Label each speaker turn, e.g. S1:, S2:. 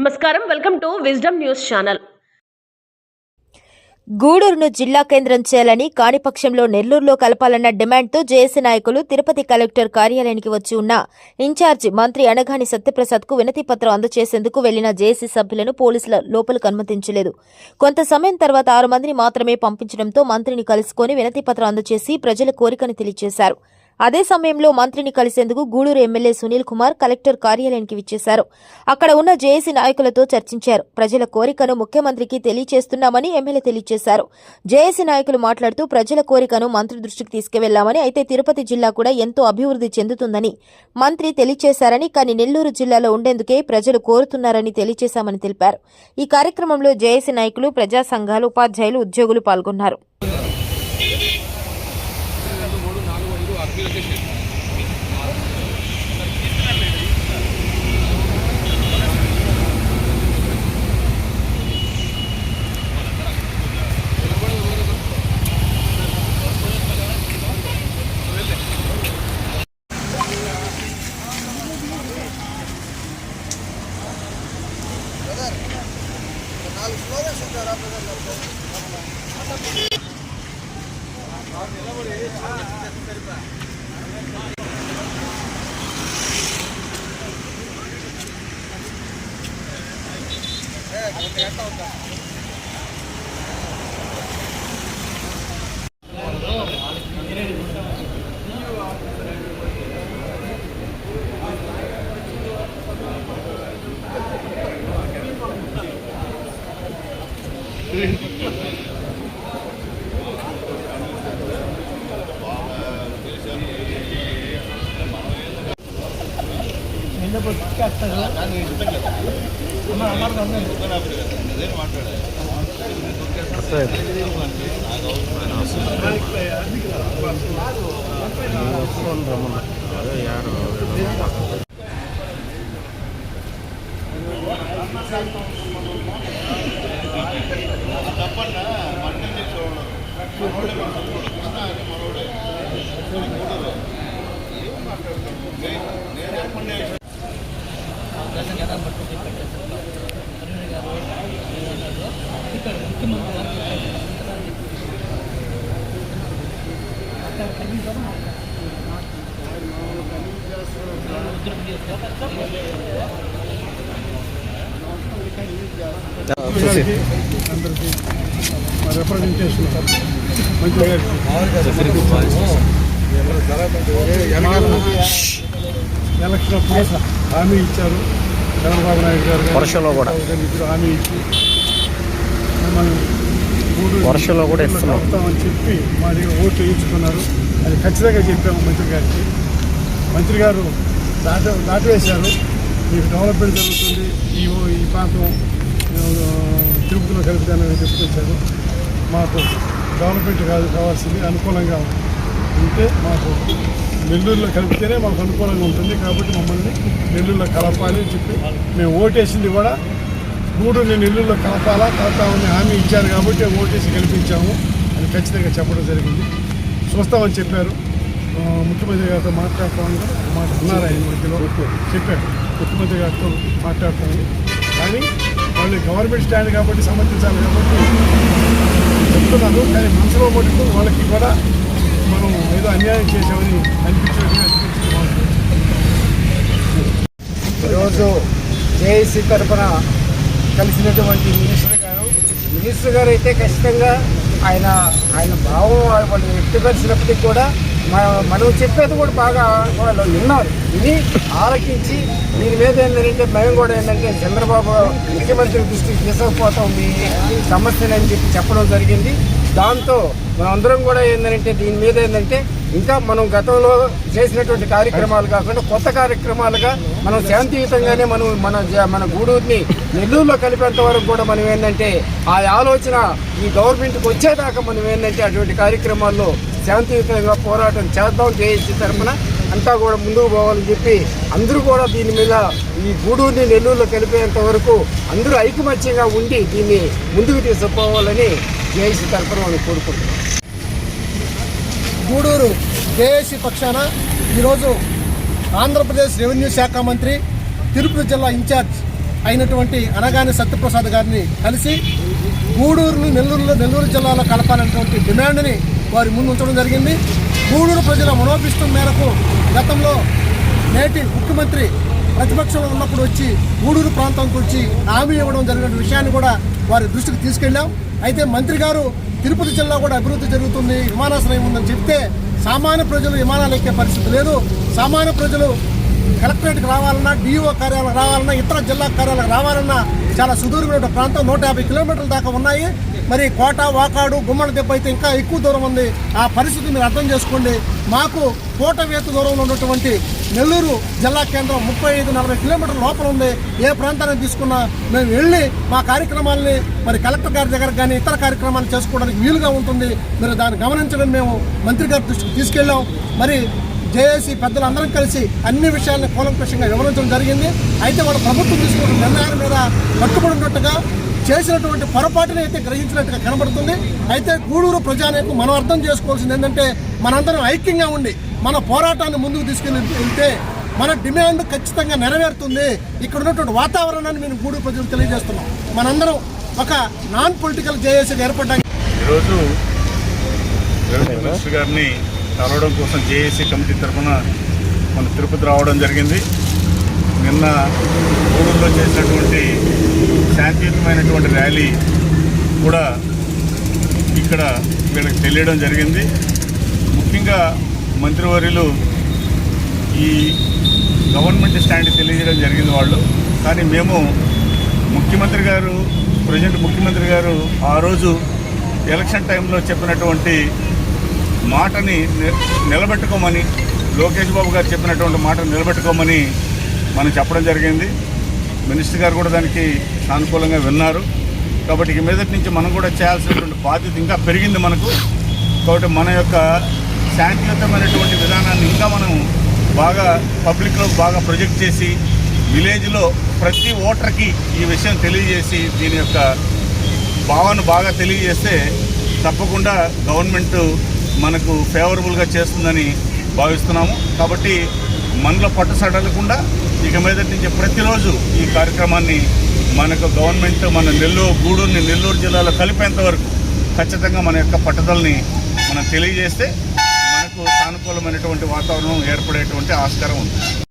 S1: నమస్కారం. Welcome to Wisdom News channel.
S2: గూడూరును జిల్లా కేంద్రం చేయాలని కానిపక్షంలో నెల్లూరులో కలపాలన్న డిమాండ్తో జేఏసీ నాయకులు తిరుపతి కలెక్టర్ కార్యాలయానికి వచ్చి ఉన్న ఇన్ఛార్జ్ మంత్రి అనగాని సత్యప్రసాద్కు వినతి పత్రం అందజేసేందుకు వెళ్ళిన జేఏసీ సభ్యులను పోలీసుల లోపలికి అనుమతించలేదు. కొంత సమయం తర్వాత ఆరు మందిని మాత్రమే పంపించడంతో మంత్రిని కలుసుకొని వినతి పత్రం అందజేసి ప్రజల కోరికను తెలియజేశారు. అదే సమయంలో మంత్రిని కలిసేందుకు గూడూరు ఎమ్మెల్యే సునీల్ కుమార్ కలెక్టర్ కార్యాలయానికి విచ్చేశారు. అక్కడ ఉన్న జేఏసీ నాయకులతో చర్చించారు. ప్రజల కోరికను ముఖ్యమంత్రికి తెలియచేస్తున్నామని ఎమ్మెల్యే తెలియజేశారు జేఏసీ నాయకులు మాట్లాడుతూ ప్రజల కోరికను మంత్రి దృష్టికి తీసుకువెళ్ళామని అయితే తిరుపతి జిల్లా కూడా ఎంతో అభివృద్ధి చెందుతుందని మంత్రి తెలియజేశారని కానీ నెల్లూరు జిల్లాలో ఉండేందుకే ప్రజలు కోరుతున్నారని తెలియజేశామని తెలిపారు. ఈ కార్యక్రమంలో జేఏసీ నాయకులు ప్రజా సంఘాలు ఉపాధ్యాయులు ఉద్యోగులు పాల్గొన్నారు.
S3: ఎంత
S2: ఉందా எந்த ಪೊಡ್ಕಾಸ್ಟರ್ ನಾನು ಇಷ್ಟಕ್ಕೆ ಅಮ್ಮ ಅಮ್ಮರ್ ಬಂದು ನಾನು ಏನು ಮಾತಾಡಲ್ಲ
S4: ಸರ್ ಫೋನ್ ರಮಣ ಅದು ಯಾರು ತಪ್ಪಲ್ಲ ಮಣ್ಣಲ್ಲಿ
S5: ಸೋಳು ಕೃಷ್ಣ ಮರೋಡೆ ಏನು ಮಾತಾಡ್ತಾರೆ
S3: అందరికీ మా రిప్రజెంటేషన్ మంచిగా ఎలక్షన్ అప్పుడు హామీ ఇచ్చారు. చంద్రబాబు నాయుడు గారు
S5: వర్షంలో కూడా.
S3: ఇద్దరు హామీ ఇచ్చి మిమ్మల్ని
S5: వర్షంలో కూడా.
S3: కలుపుతామని చెప్పి మా దగ్గర ఓట్లు వేయించుకున్నారు. అది ఖచ్చితంగా చెప్పాము మంత్రి గారికి. మంత్రి గారు దాట దాటివేశారు మీకు డెవలప్మెంట్ జరుగుతుంది. ఈ ఓ- ఈ ప్రాంతం తిరుపతిలో కలుపుతానని చెప్పుకొచ్చారు. మాకు డెవలప్మెంట్ కాదు కావాల్సింది అనుకూలంగా ఉంటే మాకు నెల్లూరులో కలిపితేనే మాకు అనుకూలంగా ఉంటుంది. కాబట్టి మమ్మల్ని నెల్లూరులో కలపాలి అని చెప్పి మేము ఓటేసింది కూడా గూడూరుని నెల్లూరులో కలపాలా కలపాలని హామీ ఇచ్చారు కాబట్టి ఓటేసి గెలిపించాము అని ఖచ్చితంగా చెప్పడం జరిగింది. చూస్తామని చెప్పారు. ముఖ్యమంత్రి గారితో మాట్లాడతామని మాట అన్నారు ఆయన మధ్యలో చెప్పారు. ముఖ్యమంత్రి గారితో మాట్లాడతామని కానీ వాళ్ళు గవర్నమెంట్ స్టాండ్ కాబట్టి సమర్థించాలి కాబట్టి చెప్తున్నారు. కానీ మనసులో మటుకు వాళ్ళకి కూడా మనం ఏదో అన్యాయం చేసామని అనిపించినట్టుగా
S6: ఈరోజు జేఏసీ తరఫున కలిసినటువంటి మినిస్టర్ గారు మినిస్టర్ గారు అయితే ఖచ్చితంగా ఆయన ఆయన భావం వాళ్ళు వ్యక్తపరిచినప్పటికీ కూడా మ- మనం చెప్పేది కూడా బాగా వాళ్ళు విన్నారు. ఇది ఆలకించి దీని మీద ఏంటంటే భయం కూడా ఏంటంటే చంద్రబాబు ముఖ్యమంత్రి దృష్టికి తీసుకుపోతాం మీ సమస్యని అని చెప్పి చెప్పడం జరిగింది. దాంతో మనందరం కూడా ఏంటంటే దీని మీద ఏంటంటే ఇంకా మనం గతంలో చేసినటువంటి కార్యక్రమాలు కాకుండా కొత్త కార్యక్రమాలుగా మనం శాంతియుతంగానే మనం మన మన గూడూరుని నెల్లూరులో కలిపేంత వరకు కూడా మనం ఏంటంటే ఆ ఆలోచన ఈ గవర్నమెంట్కి వచ్చేదాకా మనం ఏంటంటే అటువంటి కార్యక్రమాల్లో శాంతియుతంగా పోరాటం చేద్దాం జేఏసీ తరఫున అంతా కూడా ముందుకు పోవాలని చెప్పి అందరూ కూడా దీని మీద ఈ గూడూరుని నెల్లూరులో కలిపేంత వరకు అందరూ ఐకమత్యంగా ఉండి దీన్ని ముందుకు తీసుకుపోవాలని జేఏసీ తరఫున మనం కోరుకుంటున్నాం.
S7: గూడూరు జేఏసీ పక్షాన ఈరోజు ఆంధ్రప్రదేశ్ రెవెన్యూ శాఖ మంత్రి తిరుపతి జిల్లా ఇన్ఛార్జ్ అయినటువంటి అనగాని సత్యప్రసాద్ గారిని కలిసి గూడూరును నెల్లూరులో నెల్లూరు జిల్లాలో కలపాలనేటువంటి డిమాండ్ని వారి ముందు ఉంచడం జరిగింది. గూడూరు ప్రజల మనోభిష్టం మేరకు గతంలో నేటి ముఖ్యమంత్రి ప్రతిపక్షంలో ఉన్నప్పుడు వచ్చి గూడూరు ప్రాంతం వచ్చి హామీ ఇవ్వడం జరిగిన విషయాన్ని కూడా వారి దృష్టికి తీసుకెళ్ళాం. అయితే మంత్రి గారు తిరుపతి జిల్లా కూడా అభివృద్ధి జరుగుతుంది విమానాశ్రయం ఉందని చెప్తే సామాన్య ప్రజలు విమానాలు ఎక్కే పరిస్థితి లేదు. సామాన్య ప్రజలు కలెక్టరేట్కి రావాలన్నా డిఓ కార్యాలయం రావాలన్నా ఇతర జిల్లా కార్యాలయం రావాలన్నా చాలా సుదూరమైన ప్రాంతం. నూట యాభై కిలోమీటర్ల దాకా ఉన్నాయి. మరి కోట వాకాడు గుమ్మడి దెబ్బ అయితే ఇంకా ఎక్కువ దూరం ఉంది. ఆ పరిస్థితి మీరు అర్థం చేసుకోండి. మాకు కోటవేత దూరంలో ఉన్నటువంటి నెల్లూరు జిల్లా కేంద్రం ముప్పై ఐదు నలభై కిలోమీటర్ల లోపల ఉంది. ఏ ప్రాంతానికి తీసుకున్నా మేము వెళ్ళి మా కార్యక్రమాల్ని మరి కలెక్టర్ గారి దగ్గర కానీ ఇతర కార్యక్రమాలు చేసుకోవడానికి వీలుగా ఉంటుంది. మీరు దాన్ని గమనించడం మేము మంత్రి గారి దృష్టికి తీసుకెళ్ళాం. మరి జేఏసీ పెద్దలందరం కలిసి అన్ని విషయాలను కూలంకషంగా వివరించడం జరిగింది. అయితే వాళ్ళ ప్రభుత్వం తీసుకున్న నిర్ణయాల మీద కట్టుబడి ఉన్నట్టుగా చేసినటువంటి పొరపాటుని అయితే గ్రహించినట్టుగా కనబడుతుంది. అయితే గూడూరు ప్రజానేకు మనం అర్థం చేసుకోవాల్సింది ఏంటంటే మనందరం ఐక్యంగా ఉండి మన పోరాటాన్ని ముందుకు తీసుకెళ్ళి వెళ్తే మన డిమాండ్ ఖచ్చితంగా నెరవేరుతుంది. ఇక్కడ ఉన్నటువంటి వాతావరణాన్ని మేము గూడూరు ప్రజలకు తెలియజేస్తున్నాం. మనందరం ఒక నాన్ పొలిటికల్ జేఏసీగా ఏర్పడడానికి
S5: ఈరోజు గారిని కలవడం కోసం జేఏసీ కమిటీ తరఫున మన తిరుపతి రావడం జరిగింది. నిన్న గూడూరులో చేసినటువంటి శాంతియుతమైనటువంటి ర్యాలీ కూడా ఇక్కడ వీళ్ళకి తెలియడం జరిగింది. ముఖ్యంగా మంత్రివర్యులు ఈ గవర్నమెంట్ స్టాండ్ తెలియజేయడం జరిగింది వాళ్ళు. కానీ మేము ముఖ్యమంత్రి గారు ప్రజెంట్ ముఖ్యమంత్రి గారు ఆ రోజు ఎలక్షన్ టైంలో చెప్పినటువంటి మాటని ని- నిలబెట్టుకోమని లోకేష్ బాబు గారు చెప్పినటువంటి మాటను నిలబెట్టుకోమని మనం చెప్పడం జరిగింది. మినిస్టర్ గారు కూడా దానికి సానుకూలంగా విన్నారు. కాబట్టి ఇక మీదటి నుంచి మనం కూడా చేయాల్సినటువంటి బాధ్యత ఇంకా పెరిగింది మనకు. కాబట్టి మన యొక్క శాంతియుతమైనటువంటి విధానాన్ని ఇంకా మనం బాగా పబ్లిక్లో బాగా ప్రొజెక్ట్ చేసి విలేజ్లో ప్రతి ఓటర్కి ఈ విషయం తెలియజేసి దీని యొక్క భావన బాగా తెలియజేస్తే తప్పకుండా గవర్నమెంట్ మనకు ఫేవరబుల్గా చేస్తుందని భావిస్తున్నాము. కాబట్టి మనలో పట్టు సడలకుండా ఇక మీద నుంచి ప్రతిరోజు ఈ కార్యక్రమాన్ని మనకు గవర్నమెంట్ మన నెల్లూరు గూడూరుని నెల్లూరు జిల్లాలో కలిపేంత వరకు ఖచ్చితంగా మన యొక్క పట్టుదలని మనం తెలియజేస్తే మనకు సానుకూలమైనటువంటి వాతావరణం ఏర్పడేటువంటి ఆస్కారం ఉంది.